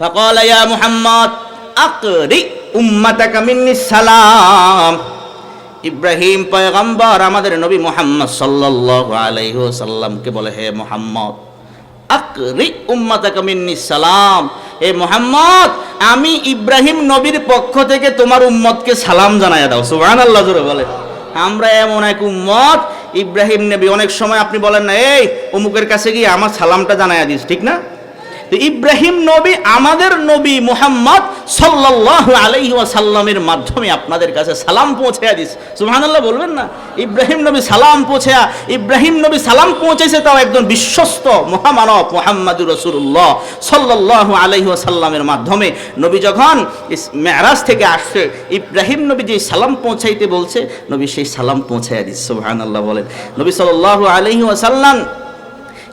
فقال يا محمد أقرئ أمتك مني السلام ইব্রাহিম পয়গম্বর আমাদের নবী মোহাম্মদ সাল্লাল্লাহু আলাইহি ওয়াসাল্লামকে বলে হে মোহাম্মদ আকরি উম্মাতাকা মিন্নি সালাম হে মোহাম্মদ আমি ইব্রাহিম নবীর পক্ষ থেকে তোমার উম্মতকে সালাম জানাইয়া দাও সুবহানাল্লাহ জোরে বলে আমরা এমন এক উম্মত ইব্রাহিম নবী অনেক সময় আপনি বলেন না এই অমুকের কাছে গিয়ে আমার সালামটা জানাইয়া দিস ঠিক না তো ইব্রাহিম নবী আমাদের নবী মুহাম্মদ সাল্লাল্লাহু আলাইহি ওয়াসাল্লামের মাধ্যমে আপনাদের কাছে সালাম পৌঁছায়া দিস সুবহানাল্লাহ, বলবেন না? ইব্রাহিম নবী সালাম পৌঁছায়া, ইব্রাহিম নবী সালাম পৌঁছেছে তাও একজন বিশ্বস্ত মহামানব মুহাম্মাদুর রাসূলুল্লাহ সাল্লাল্লাহু আলাইহি ওয়াসাল্লামের মাধ্যমে। নবী যখন মেরাজ থেকে আসছে, ইব্রাহিম নবী যে সালাম পৌঁছাইতে বলছে, নবী সেই সালাম পৌঁছায়া দিস সুবহানাল্লাহ বলেন। নবী সাল্লাল্লাহু আলাইহি ওয়াসাল্লাম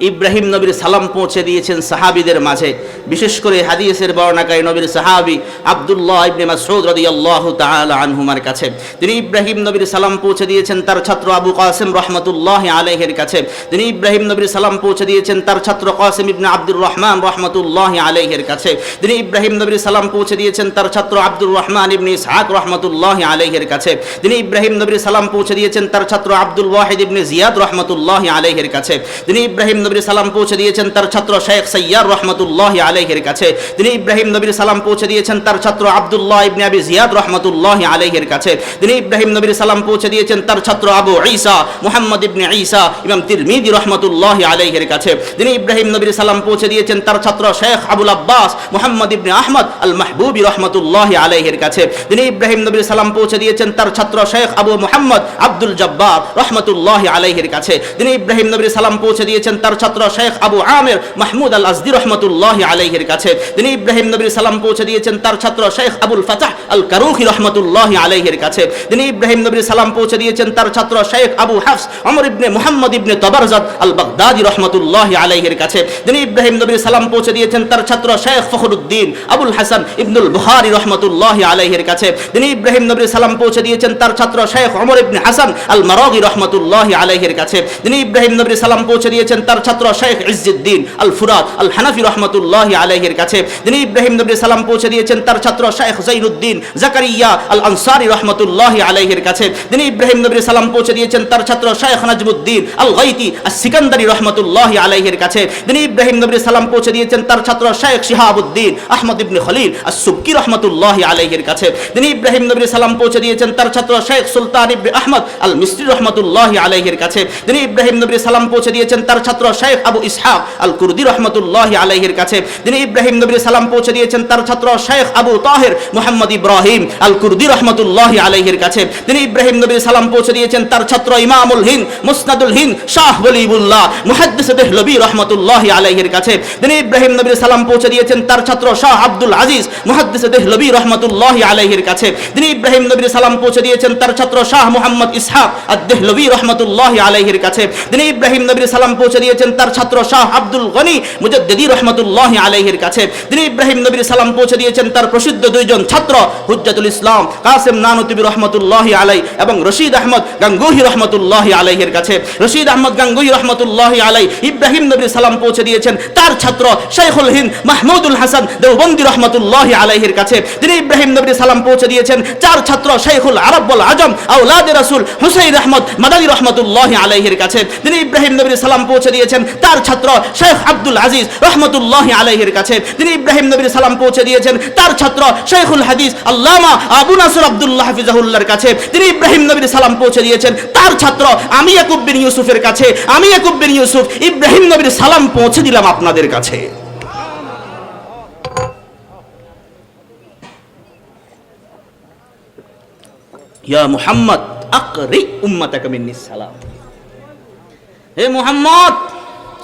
ইব্রাহিম নবীর সালাম পৌঁছে দিয়েছেন সাহাবিদের মাঝে। বিশেষ করে হাদিসের বর্ণাকারী নবীর সাহাবি আব্দুল্লাহ ইবনে মাসউদ রাদিয়াল্লাহু তাআলা আনহুমার কাছে। তিনি ইব্রাহিম নবীর সালাম পৌঁছে দিয়েছেন তার ছাত্র আবু কাসিম রাহমাতুল্লাহি আলাইহির কাছে। তিনি ইব্রাহিম নবীর সালাম পৌঁছে দিয়েছেন তার ছাত্র কাসিম ইবনে আব্দুর রহমান রাহমাতুল্লাহি আলাইহির কাছে। তিনি ইব্রাহিম নবীর সালাম পৌঁছে দিয়েছেন তার ছাত্র আব্দুর রহমান ইবনে ইসহাক রাহমাতুল্লাহি আলাইহির কাছে। তিনি ইব্রাহিম নবীর সালাম পৌঁছে দিয়েছেন তার ছাত্র আব্দুল ওয়াহিদ ইবনে জিয়াদ রাহমাতুল্লাহি আলাইহির কাছে। তিনি ইব্রাহিম নবীর সালাম পৌঁছে দিয়েছেন তার ছাত্র শেখ সৈয়ার রহমতুল্লাহ আলাইহির কাছে। তিনি ইব্রাহিম নবীর সালাম পৌঁছে দিয়েছেন তার ছাত্র আব্দুল্লাহ ইবনে আবি জিয়াদ রহমতুল্লাহ আলাইহির কাছে। তিনি ইব্রাহিম নবীর সালাম পৌঁছে দিয়েছেন তার ছাত্র আবু ঈসা মুহাম্মদ ইবনে ঈসা ইমাম তিরমিজি রহমতুল্লাহ আলাইহির কাছে। তিনি ইব্রাহিম নবীর সালাম পৌঁছে দিয়েছেন তার ছাত্র শেখ আবুল আব্বাস মুহাম্মদ ইবনে আহমদ আল মাহবুবি রহমতুল্লাহ আলাইহির কাছে। তিনি ইব্রাহিম নবীর সালাম পৌঁছে দিয়েছেন তার ছাত্র শেখ আবু মুহাম্মদ আব্দুল জব্বার রহমতুল্লাহ আলাইহির কাছে। তিনি ইব্রাহিম নবীর সালাম পৌঁছে দিয়েছেন তার ছাত্র শেখ আবু আমির মাহমুদ আল আজদি রহমতুল্লাহ আলাইহির কাছে। তিনি ইব্রাহিম নবীর সালাম পৌঁছে দিয়েছেন তার ছাত্র Sheikh Abul Fatah Al Karuhi রহমতুল্লাহ আলাইহির কাছে। তিনি ইব্রাহিম নবীর সালাম পৌঁছে দিয়েছেন তার ছাত্র শেখ আবু হাফস অমর ইবনে মুহাম্মদ ইবনে তবরজাদ আল বাগদাদি রহমতুল্লাহ আলাইহির কাছে। তিনি ইব্রাহিম নবীর সালাম পৌঁছে দিয়েছেন তার ছাত্র শেখ ফখরুদ্দিন আবুল হাসান ইবনুল বুখারি রহমতুল্লাহ আলাইহির কাছে। তিনি ইব্রাহিম নবীর সালাম পৌঁছে দিয়েছেন তার ছাত্র শেখ অমর ইবনে হাসান আল মারাগি রহমতুল্লাহ আলাইহির কাছে। তিনি ইব্রাহিম নবীর সালাম পৌঁছে দিয়েছেন তার ছাত্র শেখ ইজ্জুদ্দিন আল ফুরাত আল হানাফি রহমতুল্লাহ আলাইহির কাছে তিনি ইব্রাহিম নবীর সালাম পৌঁছে দিয়েছেন তার ছাত্র শেখ জাইনুদ্দিন জাকারিয়া আল আনসারি রহমতুল্লাহ আলাইহির কাছে তিনি ইব্রাহিম নবীর সালাম পৌঁছে দিয়েছেন তার ছাত্র শেখ নাজমুদ্দিন আল গাইতি আর সিকান্দারি রহমতুল্লাহ আলাইহির কাছে তিনি ইব্রাহিম নবীর সালাম পৌঁছে দিয়েছেন তার ছাত্র শেখ শিহাবুদ্দিন আহমদ ইবনে খলিল আর সুবকি রহমতুল্লাহ আলাইহির কাছে তিনি ইব্রাহিম নবীর সালাম পৌঁছে দিয়েছেন তার ছাত্র শেখ সুলতান ইবনে আহমদ আল মিস্ত্রি রহমতুল্লাহ আলাইহির কাছে তিনি ইব্রাহিম নবীর সালাম পৌঁছে দিয়েছেন তার ছাত্র শেখ আবু ইসহাক আল কুরদি রহমতুল্লাহ আলাইহির কাছে তিনি ইব্রাহিম নবীর সালাম পৌঁছে দিয়েছেন, তার ছাত্র শেখ আবু তাহের মোহাম্মদ ইব্রাহিম আল কুরদি রহমতুল্লাহ আলাইহির কাছে তিনি ইব্রাহিম নবীর সালাম পৌঁছে দিয়েছেন, তার ছাত্র ইমামুল হিন্দ, মুসনাদুল হিন্দ, শাহ ওলিবুল্লাহ মুহাদ্দিস দেহলবি রহমতুল্লাহ আলাইহির কাছে তিনি ইব্রাহিম নবীর সালাম পৌঁছে দিয়েছেন, তার ছাত্র শাহ আব্দুল আজিজ মুহাদ্দিস দেহলবি রহমতুল্লাহ আলাইহির কাছে তিনি ইব্রাহিম নবীর সালাম পৌঁছে দিয়েছেন, তার ছাত্র শাহ মুহাম্মদ ইসহাক আদ-দেহলবি রহমতুল্লাহ আলাইহির কাছে তিনি ইব্রাহিম নবীর সালাম পৌঁছে দিয়েছেন তার ছাত্র শাহ আব্দুল গনি মুজাদ্দিদি রহমতুল্লাহ আলাইহির কাছে। তিনি ইব্রাহিম নবীর সালাম পৌঁছে দিয়েছেন তার প্রসিদ্ধ দুইজন ছাত্র, হুজ্জাতুল ইসলাম, কাসেম নানুতুবি রহমতুল্লাহ আলাই এবং রশিদ আহমদ গাঙ্গুহি রহমতুল্লাহ আলাইহির কাছে। রশিদ আহমদ গাঙ্গুহি রহমতুল্লাহ আলাই ইব্রাহিম নবীর সালাম পৌঁছে দিয়েছেন তার ছাত্র শেখুল হিন্দ মাহমুদুল হাসান দেওবন্দি রহমতুল্লাহ আলাইহির কাছে। তিনি ইব্রাহিম নবীর সালাম পৌঁছে দিয়েছেন চার ছাত্র শেখুল আরব্বুল আজম আউলাদ রাসূল হুসাইন আহমদ মাদানী রহমতুল্লাহ আলাইহির কাছে। তিনি ইব্রাহিম নবীর সালাম পৌঁছে দিয়েছেন তার ছাত্র শেখ আব্দুল আজিজ রহমতুল্লাহ আলাইহির কাছে। তিনি ইব্রাহিম নবীর সালাম পৌঁছে দিয়েছেন। তার ছাত্র শেখুল হাদিস আল্লামা আবু নাসর আব্দুল্লাহ হাফিজাহুল্লাহর কাছে। তিনি ইব্রাহিম নবীর সালাম পৌঁছে দিয়েছেন। তার ছাত্র আমি ইয়াকুব বিন ইউসুফের কাছে। আমি ইয়াকুব বিন ইউসুফ, ইব্রাহিম নবীর সালাম পৌঁছে দিলাম আপনাদের কাছে। ইয়া মুহাম্মদ, আকরি উম্মাতাকা মিন্নিস সালাম। হে মুহাম্মদ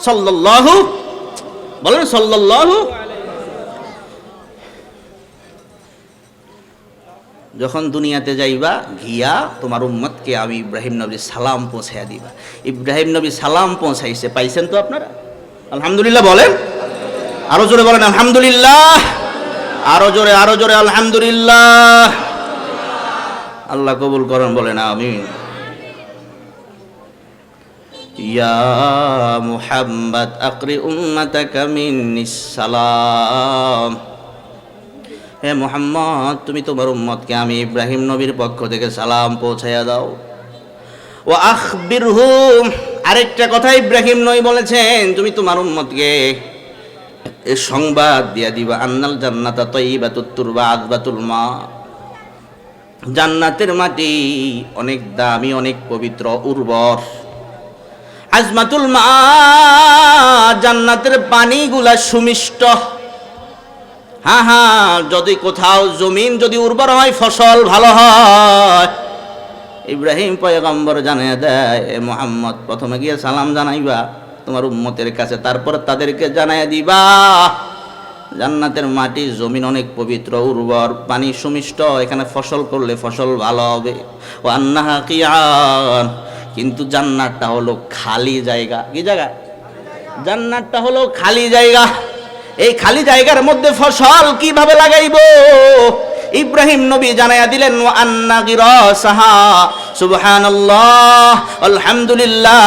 সাল্লাল্লাহু, বলেন সাল্লাল্লাহু যখন দুনিয়াতে যাইবা, গিয়া তোমার উম্মতকে আমি ইব্রাহিম নবী সালাম পৌঁছাইয়া দিবা। ইব্রাহিম নবী সালাম পৌঁছাইছে, পাইছেন তো আপনারা? আলহামদুলিল্লাহ বলেন। আরও জোরে বলেন, আলহামদুলিল্লাহ। আরও জোরে আরও জোরে, আলহামদুলিল্লাহ। আল্লাহ কবুল করেন, বলেন, আমিন। ইয়া মুহাম্মদ আকরি উম্মাতাকা মিন্নিস সালাম। হে মোহাম্মদ, তুমি তোমার উম্মতকে আমি ইব্রাহিম নবীর পক্ষ থেকে সালাম পৌঁছাইয়া দাও। ও আখবিরহুম আরেকটা কথা ইব্রাহিম নই বলেছেন, তুমি তোমার উম্মতকে সংবাদ দিয়া দিবা, আন্নাল জান্নাতা তৈবাতুত তুরবা আদবাতুল মা। জান্নাতের মাটি অনেক দামি, অনেক পবিত্র, উর্বর। আজমাতুল মা, জান্নাতের পানিগুলা সুমিষ্ট। হ্যাঁ হ্যাঁ যদি কোথাও জমিন যদি উর্বর হয়, ফসল ভালো হয়। ইব্রাহিম পয়গম্বর জানিয়ে দেয় মোহাম্মদ, প্রথমে গিয়ে সালাম জানাইবা তোমার উম্মতের কাছে, তারপর তাদেরকে জানাই দিবা। জান্নাতের মাটি, জমিন অনেক পবিত্র, উর্বর, পানি সুমিষ্ট, এখানে ফসল করলে ফসল ভালো হবে। ও আন্নাহা কিয়ান কিন্তু জান্নাতটা হলো খালি জায়গা। কি জায়গা? জান্নাতটা হলো খালি জায়গা। এই খালি জায়গার মধ্যে ফসল কীভাবে লাগাইবো? ইব্রাহিম নবী জানাইয়া দিলেন আন্না গিরাসাহা। সুবহানাল্লাহ, আলহামদুলিল্লাহ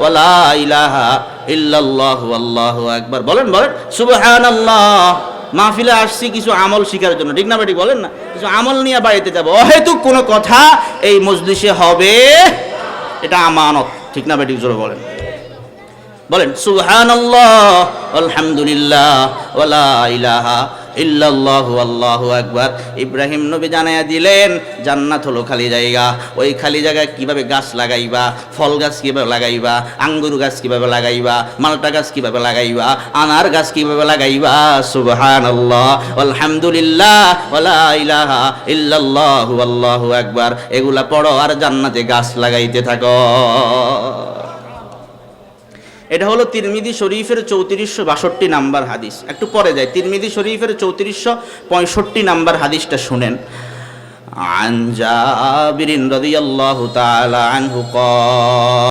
ওয়ালা ইলাহা ইল্লাল্লাহু আল্লাহু আকবার। বলেন বলেন, সুবহানাল্লাহ, মাহফিলে আসছি কিছু আমল শিকার জন্য। ঠিক না বেটি বলেন না? কিছু আমল নিয়ে বাড়িতে যাব। অহেতুক কোনো কথা এই মজলিসে হবে এটা আমানত ঠিক না বেটি জোরে বলেন। বলেন, সুবহানাল্লাহ ইল্লাল্লাহু, আল্লাহু আকবার। ইব্রাহিম নবী জানাইয়া দিলেন, জান্নাত হলো খালি জায়গা। ওই খালি জায়গায় কীভাবে গাছ লাগাইবা, ফল গাছ কীভাবে লাগাইবা, আঙ্গুর গাছ কীভাবে লাগাইবা, মালটা গাছ কীভাবে লাগাইবা, আনার গাছ কীভাবে লাগাইবা, সুবহানাল্লাহ, আলহামদুলিল্লাহ ওয়ালা ইলাহা ইল্লাল্লাহু, আল্লাহু আকবার। এগুলা পড়ো আর জান্নাতে গাছ লাগাইতে থাকো। এটা হলো তিরমিদি শরীফের চৌত্রিশশো বাষট্টি নাম্বার হাদিস একটু পরে যায় তিরমিদি শরীফের চৌত্রিশশো পঁয়ষট্টি নাম্বার হাদিসটা শুনেন عن جابر رضي الله تعالى عنه قال